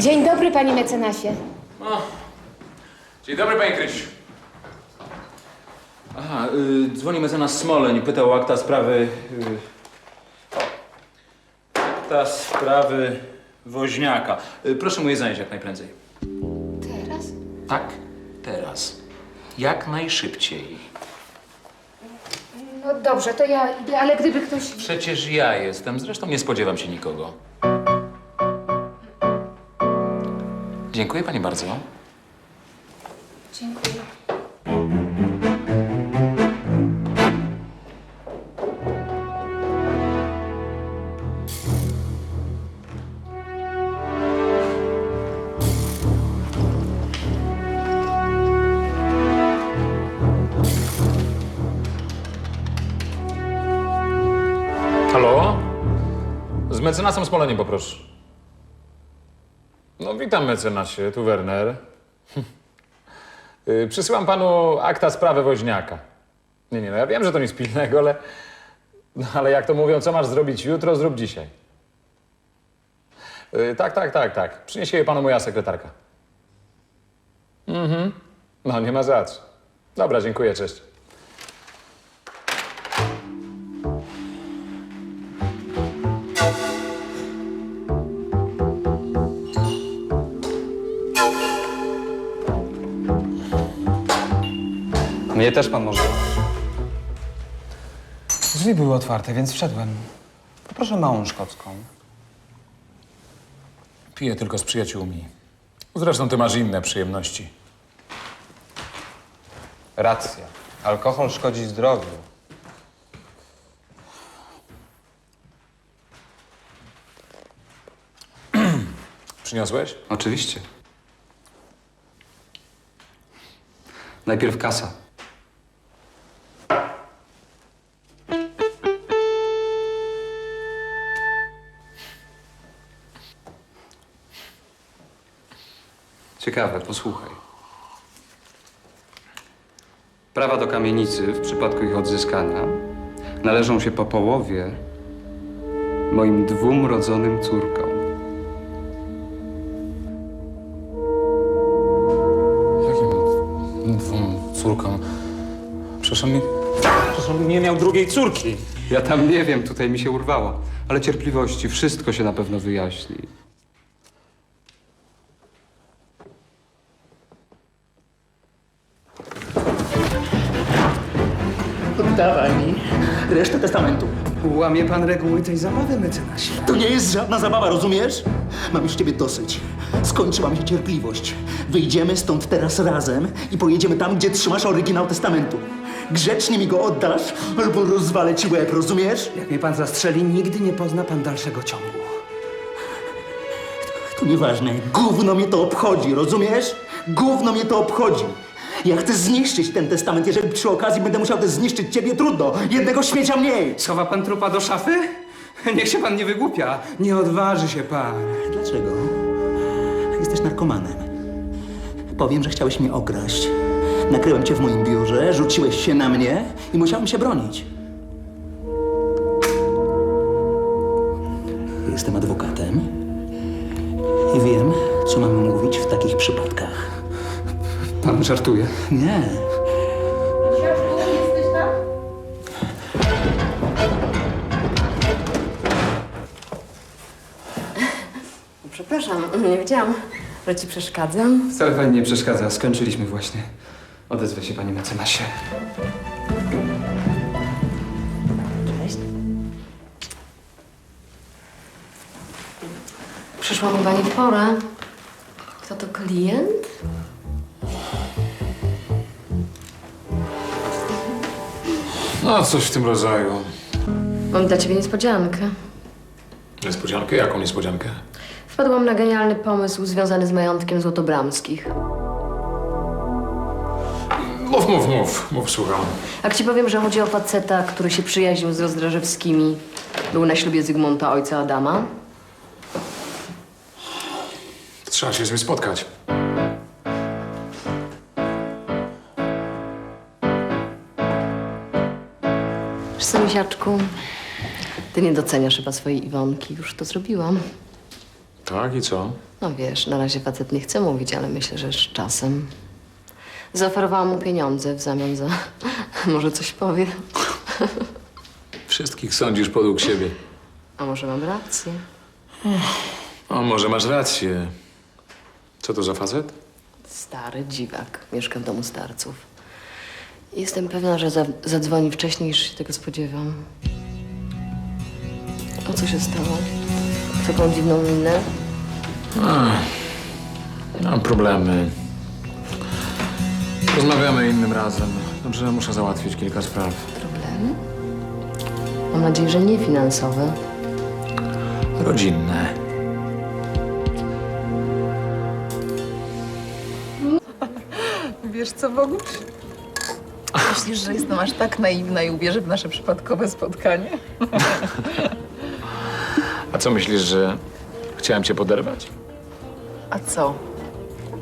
Dzień dobry, panie mecenasie. Dzień dobry, panie Krysiu. Aha, y, dzwoni mecenas Smoleń, pytał o akta sprawy... Y, akta sprawy woźniaka. Y, proszę mu je zająć jak najprędzej. Teraz? Tak, teraz. Jak najszybciej. No dobrze, to ja idę, ale gdyby ktoś... Przecież ja jestem, zresztą nie spodziewam się nikogo. Dziękuję pani bardzo. Dziękuję. Z mecenasem Smoleniem poproszę. No witam mecenasie, tu Werner. Y, Przysyłam panu akta sprawy woźniaka. Nie, nie, no ja wiem, że to nic pilnego, ale... No ale jak to mówią, co masz zrobić jutro, zrób dzisiaj. Y, Tak, tak, tak, tak. Przyniesie je panu moja sekretarka. Mhm. No, nie ma za co. Dobra, dziękuję, cześć. Też pan może. Drzwi były otwarte, więc wszedłem. Poproszę małą szkocką. Piję tylko z przyjaciółmi. Zresztą ty masz inne przyjemności. Racja. Alkohol szkodzi zdrowiu. Przyniosłeś? Oczywiście. Najpierw kasa. Ciekawe, posłuchaj. Prawa do kamienicy w przypadku ich odzyskania należą się po połowie moim dwóm rodzonym córkom. Jakim dwóm córkom? Przecież on, mi, przecież on nie miał drugiej córki. Ja tam nie wiem, tutaj mi się urwało. Ale cierpliwości, wszystko się na pewno wyjaśni. Łamie pan reguły tej zabawy, mecenasie. To nie jest żadna zabawa, rozumiesz? Mam już ciebie dosyć. Skończyła mi się cierpliwość. Wyjdziemy stąd teraz razem i pojedziemy tam, gdzie trzymasz oryginał testamentu. Grzecznie mi go oddasz, albo rozwalę ci łeb, rozumiesz? Jak mnie pan zastrzeli, nigdy nie pozna pan dalszego ciągu. To nieważne. Gówno mnie to obchodzi, rozumiesz? Gówno mnie to obchodzi. Ja chcę zniszczyć ten testament. Jeżeli przy okazji będę musiał też zniszczyć ciebie, trudno. Jednego śmiecia mniej. Schowa pan trupa do szafy? Niech się pan nie wygłupia. Nie odważy się pan. Dlaczego? Jesteś narkomanem. Powiem, że chciałeś mnie okraść. Nakryłem cię w moim biurze, rzuciłeś się na mnie i musiałem się bronić. Jestem adwokatem i wiem, co mam mówić w takich przypadkach. Pan żartuje. Nie. Przepraszam, nie wiedziałam, że ci przeszkadzam. Wcale pani nie przeszkadza. Skończyliśmy właśnie. Odezwę się panie mecenasie. Cześć. Przyszłam chyba nie w porę. Kto to klient? No, coś w tym rodzaju. Mam dla ciebie niespodziankę. Niespodziankę? Jaką niespodziankę? Wpadłam na genialny pomysł związany z majątkiem Złotobramskich. Mów Mów, mów, mów, słucham. Jak ci powiem, że chodzi o faceta, który się przyjaźnił z Rozdrażewskimi, był na ślubie Zygmunta, ojca Adama. Trzeba się z nim spotkać. Misiaczku, ty nie doceniasz chyba swojej Iwonki. Już to zrobiłam. Tak, i co? No wiesz, na razie facet nie chce mówić, ale myślę, że z czasem. Zaoferowałam mu pieniądze w zamian za... Może coś powie. Wszystkich sądzisz podług siebie. A może mam rację? O, może masz rację. Co to za facet? Stary dziwak. Mieszka w domu starców. Jestem pewna, że za zadzwoni wcześniej, niż się tego spodziewam. O co się stało? Taką dziwną minę? Mam problemy. Rozmawiamy innym razem. Dobrze, muszę załatwić kilka spraw. Problemy? Mam nadzieję, że nie finansowe. Rodzinne. Wiesz co, Boguś? Myślisz, że jestem aż tak naiwna i uwierzę w nasze przypadkowe spotkanie? A co myślisz, że chciałem cię poderwać? A co?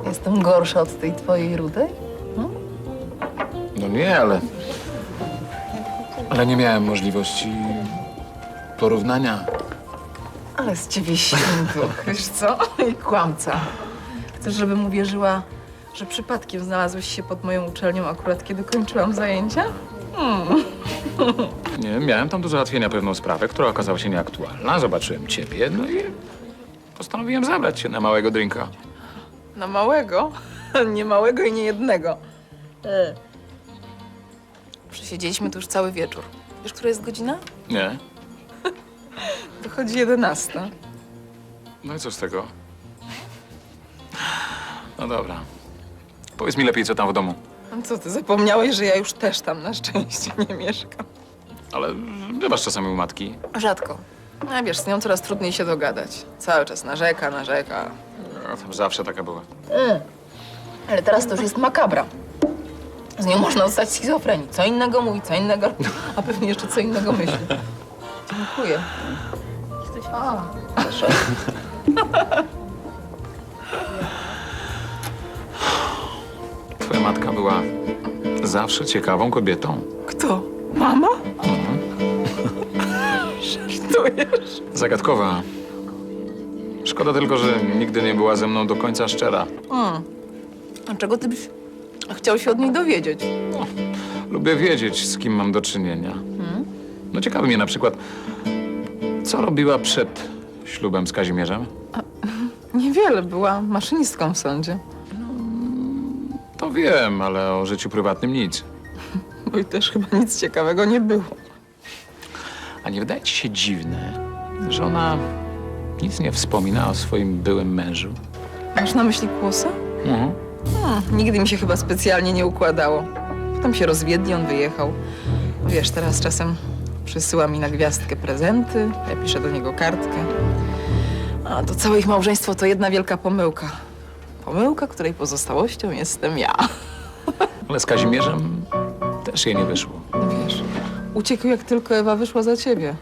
Jestem gorsza od tej twojej rudej? No nie, ale... Ale nie miałem możliwości porównania. Ale z ciebie świntuch, wiesz co? I kłamca. Chcesz, żebym uwierzyła, że przypadkiem znalazłeś się pod moją uczelnią akurat kiedy kończyłam zajęcia? Nie, miałem tam do załatwienia pewną sprawę, która okazała się nieaktualna. Zobaczyłem ciebie, no i postanowiłem zabrać cię na małego drinka. Na małego? Nie małego i nie jednego. E. Przesiedzieliśmy tu już cały wieczór. Wiesz, która jest godzina? Nie? Wychodzi jedenasta. No i co z tego? No dobra. Powiedz mi lepiej, co tam w domu. A co ty, zapomniałeś, że ja już też tam na szczęście nie mieszkam? Ale bywasz czasami u matki. Rzadko. No wiesz, z nią coraz trudniej się dogadać. Cały czas narzeka, narzeka. Ja tam zawsze taka była. Ale teraz to już jest makabra. Z nią można dostać schizofrenii. Co innego mówi, co innego, a pewnie jeszcze co innego myśli. Dziękuję. Jesteś... A, proszę. Matka była zawsze ciekawą kobietą. Kto? Mama? Żartujesz? Zagadkowa. Szkoda tylko, że nigdy nie była ze mną do końca szczera. A czego ty byś chciał się od niej dowiedzieć? Lubię wiedzieć, z kim mam do czynienia. No ciekawi mnie na przykład, co robiła przed ślubem z Kazimierzem? Niewiele. Była maszynistką w sądzie. To wiem, ale o życiu prywatnym nic. Bo i też chyba nic ciekawego nie było. A nie wydaje ci się dziwne, że ona nic nie wspomina o swoim byłym mężu? Masz na myśli kłosa? Mhm. Hmm, nigdy mi się chyba specjalnie nie układało. Potem się rozwiedli, on wyjechał. Wiesz, teraz czasem przysyła mi na gwiazdkę prezenty, ja piszę do niego kartkę. A to całe ich małżeństwo to jedna wielka pomyłka. Pomyłka, której pozostałością jestem ja. Ale z Kazimierzem też jej nie wyszło. No wiesz, uciekł jak tylko Ewa wyszła za ciebie.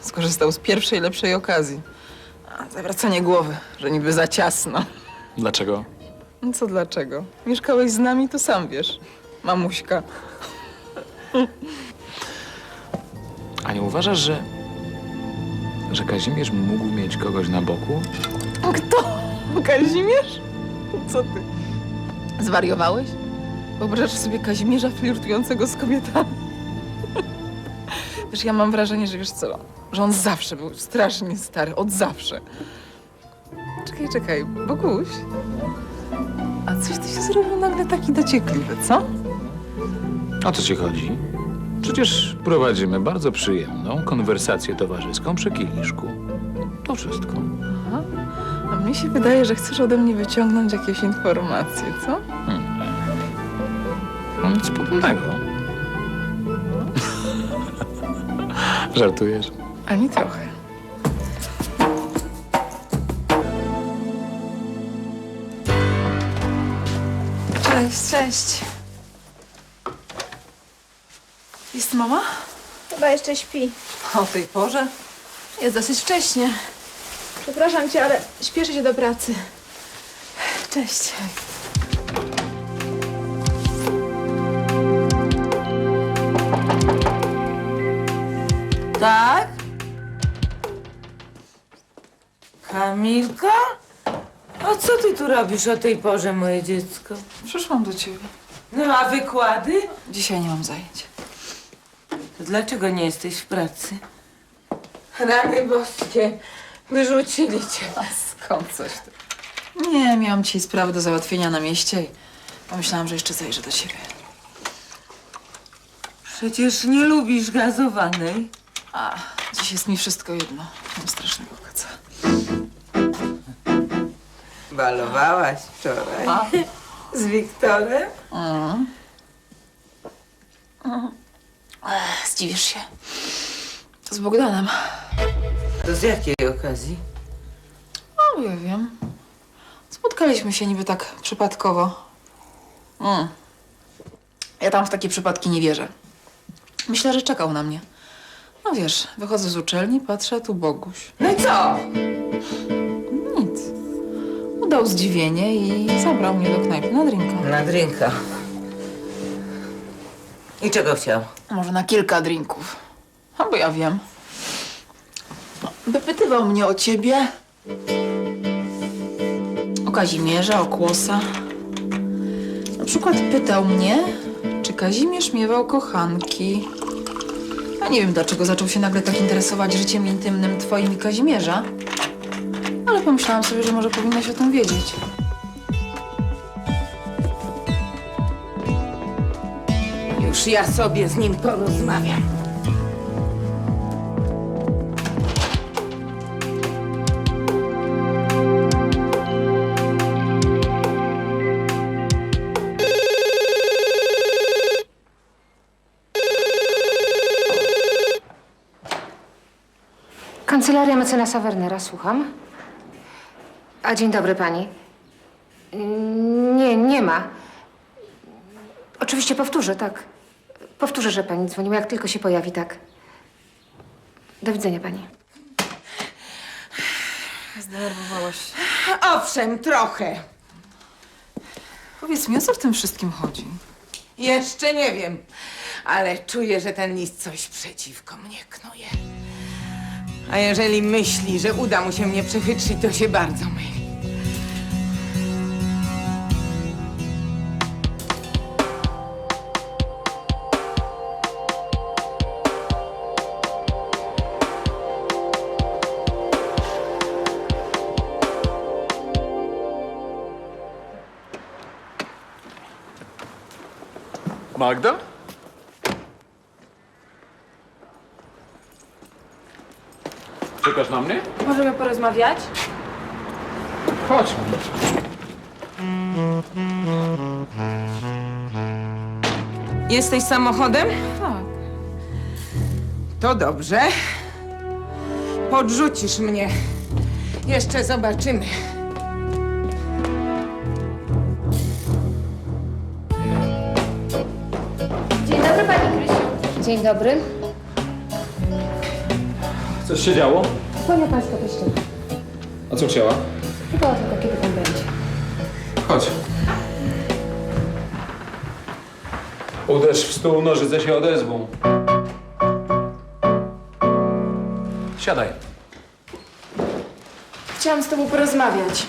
Skorzystał z pierwszej, lepszej okazji. A, zawracanie głowy, że niby za ciasno. Dlaczego? No co dlaczego? Mieszkałeś z nami, to sam wiesz. Mamuśka. A nie uważasz, że, że Kazimierz mógł mieć kogoś na boku? Kto? Kazimierz? Co ty? Zwariowałeś? Wyobrażasz sobie Kazimierza flirtującego z kobietami? Wiesz, ja mam wrażenie, że wiesz co, że on zawsze był strasznie stary, od zawsze. Czekaj, czekaj, Boguś. A coś ty się zrobił nagle taki dociekliwy, co? O co ci chodzi? Przecież prowadzimy bardzo przyjemną konwersację towarzyską przy kieliszku. To wszystko. Mnie się wydaje, że chcesz ode mnie wyciągnąć jakieś informacje, co? No nic podobnego. Żartujesz? Ani trochę. Cześć, cześć. Jest mama? Chyba jeszcze śpi. O tej porze? Jest dosyć wcześnie. Przepraszam cię, ale śpieszę się do pracy. Cześć. Tak? Kamilka? A co ty tu robisz o tej porze, moje dziecko? Przyszłam do ciebie. No a wykłady? Dzisiaj nie mam zajęć. To dlaczego nie jesteś w pracy? Rany boskie, wyrzucili cię. Skąd coś ty? Nie, miałam dzisiaj sprawy do załatwienia na mieście i pomyślałam, że jeszcze zajrzę do ciebie. Przecież nie lubisz gazowanej. A, dziś jest mi wszystko jedno. Mam strasznego kaca. Balowałaś wczoraj. Z Wiktorem? Ech, zdziwisz się. Z Bogdanem. To z jakiej okazji? No, ja wiem. Spotkaliśmy się niby tak przypadkowo. Mm. Ja tam w takie przypadki nie wierzę. Myślę, że czekał na mnie. No wiesz, wychodzę z uczelni, patrzę, tu Boguś. No i co? Nic. Udał zdziwienie i zabrał mnie do knajpy na drinka. Na drinka. I czego chciał? Może na kilka drinków. Albo ja wiem. Wypytywał mnie o ciebie. O Kazimierza, o Kłosa. Na przykład pytał mnie, czy Kazimierz miewał kochanki. Ja nie wiem, dlaczego zaczął się nagle tak interesować życiem intymnym twoim i Kazimierza. Ale pomyślałam sobie, że może powinnaś o tym wiedzieć. Już ja sobie z nim porozmawiam. Kancelaria mecenasa Wernera, słucham. A dzień dobry pani. Nie, nie ma. Oczywiście powtórzę, tak. Powtórzę, że pani dzwoniła, jak tylko się pojawi, tak. Do widzenia pani. Zdenerwowałaś się. Owszem, trochę. Powiedz mi, o co w tym wszystkim chodzi? Jeszcze nie wiem, ale czuję, że ten list coś przeciwko mnie knuje. A jeżeli myśli, że uda mu się mnie przechytrzyć, to się bardzo myli. Magda? Czekasz na mnie? Możemy porozmawiać? Chodźmy. Jesteś samochodem? Tak. To dobrze. Podrzucisz mnie. Jeszcze zobaczymy. Dzień dobry, pani Krysiu. Dzień dobry. Coś się działo? Kłania pańska Krystyna. A co chciała? Chyba tylko kiedy pan będzie. Chodź. Uderz w stół, nożyce się odezwą. Siadaj. Chciałam z tobą porozmawiać.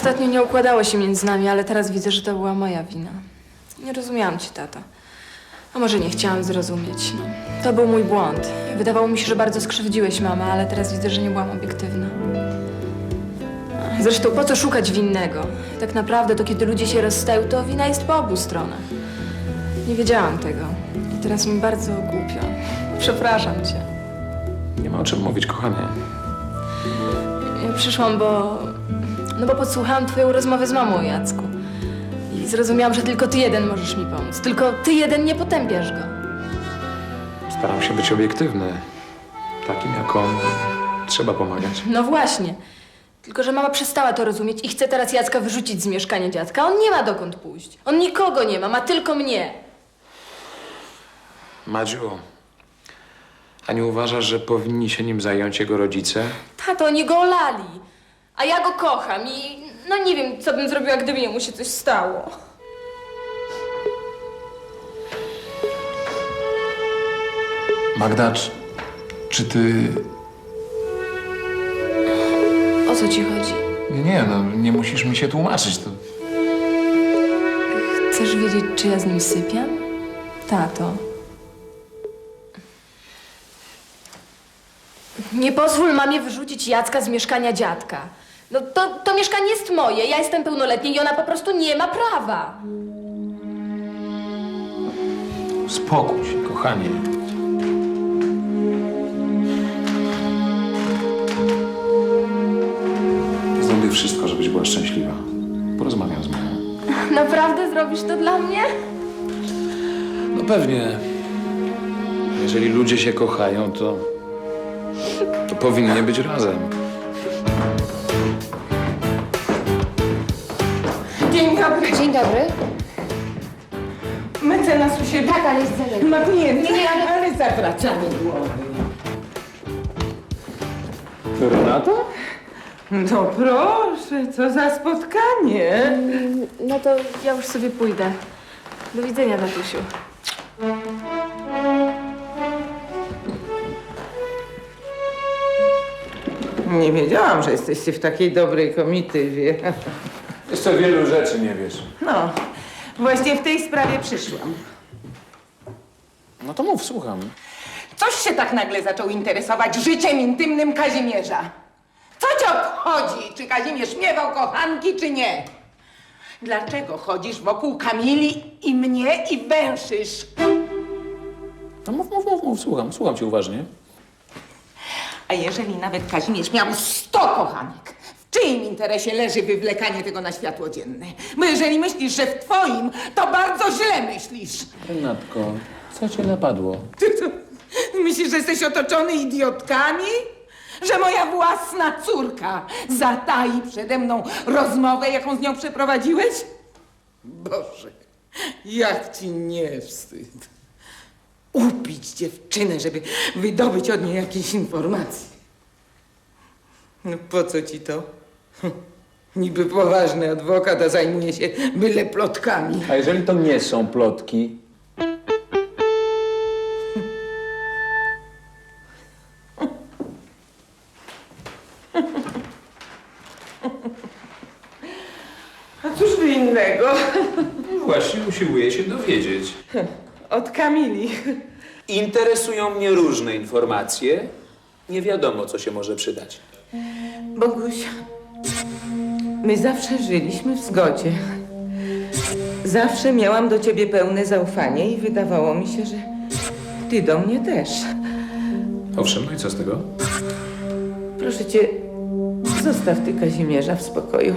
Ostatnio nie układało się między nami, ale teraz widzę, że to była moja wina. Nie rozumiałam cię, tata. A może nie chciałam zrozumieć. No. To był mój błąd. Wydawało mi się, że bardzo skrzywdziłeś mamę, ale teraz widzę, że nie byłam obiektywna. Zresztą po co szukać winnego? Tak naprawdę to kiedy ludzie się rozstają, to wina jest po obu stronach. Nie wiedziałam tego. I teraz mi bardzo głupio. Przepraszam cię. Nie ma o czym mówić, kochanie. Ja przyszłam, bo... No bo podsłuchałam twoją rozmowę z mamą, Jacku. I zrozumiałam, że tylko ty jeden możesz mi pomóc. Tylko ty jeden nie potępiasz go. Staram się być obiektywny. Takim jak on trzeba pomagać. No właśnie. Tylko, że mama przestała to rozumieć i chce teraz Jacka wyrzucić z mieszkania dziadka. On nie ma dokąd pójść. On nikogo nie ma, ma tylko mnie. Madziu, a nie uważasz, że powinni się nim zająć jego rodzice? Tato, oni go olali. A ja go kocham i no nie wiem, co bym zrobiła, gdyby jemu się coś stało. Magda, czy, czy ty... O co ci chodzi? Nie, nie, no nie musisz mi się tłumaczyć. To... Chcesz wiedzieć, czy ja z nim sypiam? Tato. Nie pozwól mamie wyrzucić Jacka z mieszkania dziadka. No to, to mieszkanie jest moje, ja jestem pełnoletnia i ona po prostu nie ma prawa. Spokój się, kochanie. Zrobię wszystko, żebyś była szczęśliwa. Porozmawiam z mamą. Naprawdę zrobisz to dla mnie? No pewnie. Jeżeli ludzie się kochają, to... to powinni być razem. Dzień dobry. Dzień dobry. Mecenas u siebie. Tak, ale jest zaległy. Ma klienta, Nie, nie, ale- ale zawracamy głowy. Renata? No proszę, co za spotkanie. No to ja już sobie pójdę. Do widzenia, tatusiu. Nie wiedziałam, że jesteście w takiej dobrej komitywie. Jeszcze wielu rzeczy nie wiesz. No, właśnie w tej sprawie przyszłam. No to mów, słucham. Coś się tak nagle zaczął interesować życiem intymnym Kazimierza. Co cię obchodzi, czy Kazimierz miewał kochanki, czy nie? Dlaczego chodzisz wokół Kamili i mnie i węszysz? No mów, mów, mów, mów, słucham, słucham cię uważnie. A jeżeli nawet Kazimierz miał sto kochanek, w czyim interesie leży wywlekanie tego na światło dzienne? Bo jeżeli myślisz, że w twoim, to bardzo źle myślisz. Renatko, co cię napadło? Ty to, myślisz, że jesteś otoczony idiotkami? Że moja własna córka zatai przede mną rozmowę, jaką z nią przeprowadziłeś? Boże, jak ci nie wstyd. Upić dziewczynę, żeby wydobyć od niej jakieś informacje. No po co ci to? Niby poważny adwokat, a zajmuje się byle plotkami. A jeżeli to nie są plotki? A cóż by innego? Właśnie usiłuję się dowiedzieć. Od Kamili. Interesują mnie różne informacje. Nie wiadomo, co się może przydać. Boguś, my zawsze żyliśmy w zgodzie. Zawsze miałam do ciebie pełne zaufanie i wydawało mi się, że ty do mnie też. Owszem, no i co z tego? Proszę cię, zostaw ty Kazimierza w spokoju.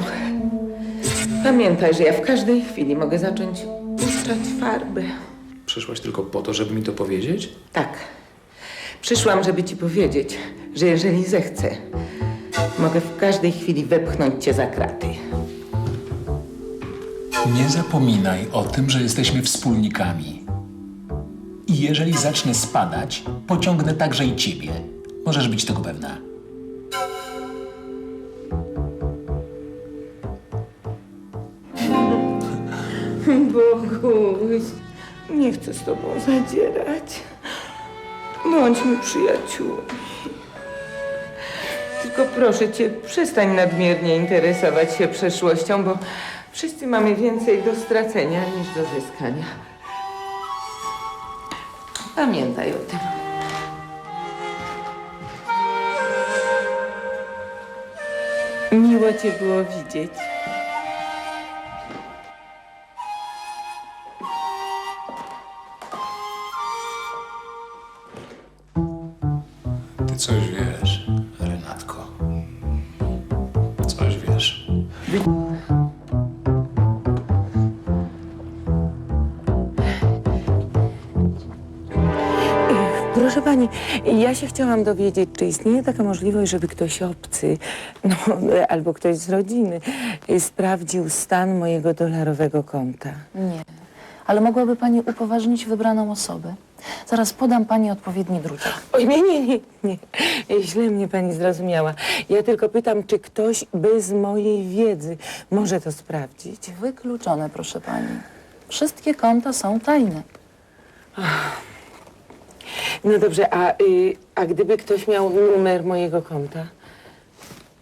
Pamiętaj, że ja w każdej chwili mogę zacząć puszczać farbę. Przyszłaś tylko po to, żeby mi to powiedzieć? Tak. Przyszłam, żeby ci powiedzieć, że jeżeli zechcę, mogę w każdej chwili wepchnąć cię za kraty. Nie zapominaj o tym, że jesteśmy wspólnikami. I jeżeli zacznę spadać, pociągnę także i ciebie. Możesz być tego pewna. Z tobą zadzierać. Bądźmy przyjaciółmi. Tylko proszę cię, przestań nadmiernie interesować się przeszłością, bo wszyscy mamy więcej do stracenia niż do zyskania. Pamiętaj o tym. Miło cię było widzieć. Chciałam dowiedzieć, czy istnieje taka możliwość, żeby ktoś obcy, no, albo ktoś z rodziny, y, sprawdził stan mojego dolarowego konta. Nie. Ale mogłaby pani upoważnić wybraną osobę. Zaraz podam pani odpowiedni druczek. Oj, nie, nie, nie, nie. Źle mnie pani zrozumiała. Ja tylko pytam, czy ktoś bez mojej wiedzy może to sprawdzić. Wykluczone, proszę pani. Wszystkie konta są tajne. No dobrze, a, y, a gdyby ktoś miał numer mojego konta?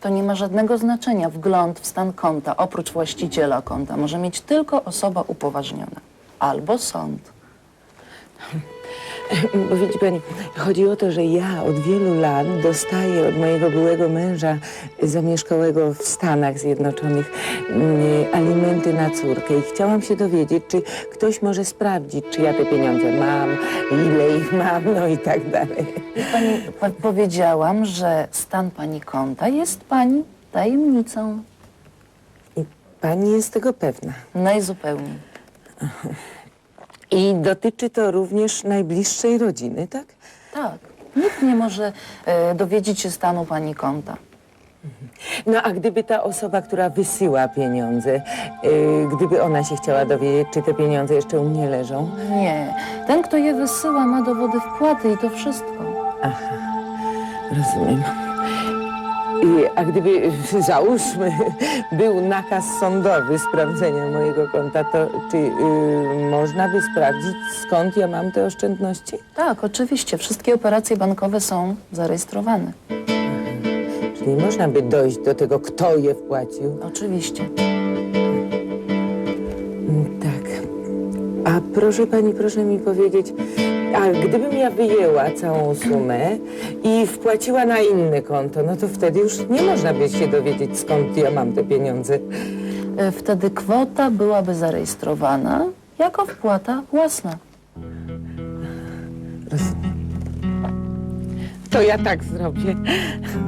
To nie ma żadnego znaczenia. Wgląd w stan konta, oprócz właściciela konta, może mieć tylko osoba upoważniona. Albo sąd. Bo widzi pani, chodzi o to, że ja od wielu lat dostaję od mojego byłego męża zamieszkałego w Stanach Zjednoczonych mm, alimenty na córkę i chciałam się dowiedzieć, czy ktoś może sprawdzić, czy ja te pieniądze mam, ile ich mam, no i tak dalej. Pani po powiedziałam, że stan pani konta jest pani tajemnicą. I pani jest tego pewna. Najzupełniej. I dotyczy to również najbliższej rodziny, tak? Tak. Nikt nie może e, dowiedzieć się stanu pani konta. No a gdyby ta osoba, która wysyła pieniądze, y, gdyby ona się chciała dowiedzieć, czy te pieniądze jeszcze u mnie leżą, Nie. Ten, kto je wysyła, ma dowody wpłaty i to wszystko. rozumiem. I, a gdyby, załóżmy, był nakaz sądowy sprawdzenia mojego konta, to czy y, można by sprawdzić, skąd ja mam te oszczędności? Tak, oczywiście. Wszystkie operacje bankowe są zarejestrowane. Czyli można by dojść do tego, kto je wpłacił. Oczywiście. Mm, Tak. A proszę pani, proszę mi powiedzieć, a gdybym ja wyjęła całą sumę i wpłaciła na inne konto, no to wtedy już nie można by się dowiedzieć, skąd ja mam te pieniądze. E, Wtedy kwota byłaby zarejestrowana jako wpłata własna. To ja tak zrobię.